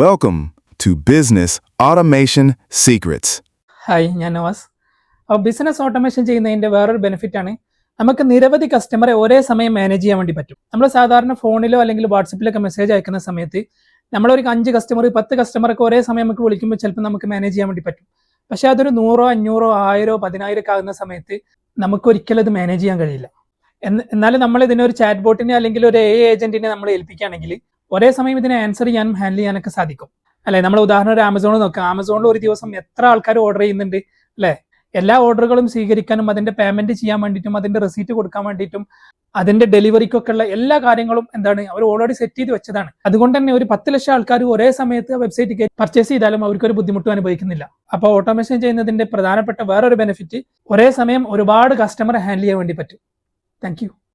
Welcome to Business Automation Secrets. Hi ഞാൻ നവാസ് അപ്പോൾ business automation ചെയ്യുന്നതിന്റെ വേറൊരു ബെനിഫിറ്റ് ആണ് നമുക്ക് നിരവധി കസ്റ്റമറെ ഒരേ സമയം മാനേജ് ചെയ്യാൻ വേണ്ടി പറ്റും. നമ്മൾ സാധാരണ ഫോണിലോ അല്ലെങ്കിൽ വാട്സപ്പിലൊക്കെ മെസ്സേജ് അയക്കുന്ന സമയത്ത് നമ്മളൊരു അഞ്ച് കസ്റ്റമർ പത്ത് കസ്റ്റമറൊക്കെ ഒരേ സമയം നമുക്ക് വിളിക്കുമ്പോൾ ചിലപ്പോൾ നമുക്ക് മാനേജ് ചെയ്യാൻ വേണ്ടി പറ്റും. പക്ഷേ അതൊരു നൂറോ അഞ്ഞൂറോ ആയിരോ പതിനായിരം ഒക്കെ ആകുന്ന സമയത്ത് നമുക്ക് ഒരിക്കലും അത് മാനേജ് ചെയ്യാൻ കഴിയില്ല. എന്നാലും നമ്മൾ ഇതിനൊരു ചാറ്റ് ബോട്ടിനെ അല്ലെങ്കിൽ ഒരു എ ഏജന്റിനെ നമ്മൾ ഏൽപ്പിക്കുകയാണെങ്കിൽ ഒരേ സമയം ഇതിനെ ആൻസർ ചെയ്യാനും ഹാൻഡിൽ ചെയ്യാനൊക്കെ സാധിക്കും. അല്ലെ? നമ്മൾ ഉദാഹരണം ഒരു ആമസോണിൽ നോക്കാം. ആമസോണിൽ ഒരു ദിവസം എത്ര ആൾക്കാർ ഓർഡർ ചെയ്യുന്നുണ്ട് അല്ലെ? എല്ലാ ഓർഡറുകളും സ്വീകരിക്കാനും അതിന്റെ പേയ്മെന്റ് ചെയ്യാൻ വേണ്ടിയിട്ടും അതിന്റെ റെസീറ്റ് കൊടുക്കാൻ വേണ്ടിയിട്ടും അതിന്റെ ഡെലിവറിക്കൊക്കെ ഉള്ള എല്ലാ കാര്യങ്ങളും എന്താണ്? അവർ ഓൾറെഡി സെറ്റ് ചെയ്ത് വെച്ചതാണ്. അതുകൊണ്ട് തന്നെ ഒരു പത്ത് ലക്ഷം ആൾക്കാർ ഒരേ സമയത്ത് വെബ്സൈറ്റ് പർച്ചേസ് ചെയ്താലും അവർക്ക് ഒരു ബുദ്ധിമുട്ടും അനുഭവിക്കുന്നില്ല. അപ്പോൾ ഓട്ടോമേഷൻ ചെയ്യുന്നതിന്റെ പ്രധാനപ്പെട്ട വേറൊരു ബെനിഫിറ്റ് ഒരേ സമയം ഒരുപാട് കസ്റ്റമറെ ഹാൻഡിൽ ചെയ്യാൻ വേണ്ടി പറ്റും. താങ്ക്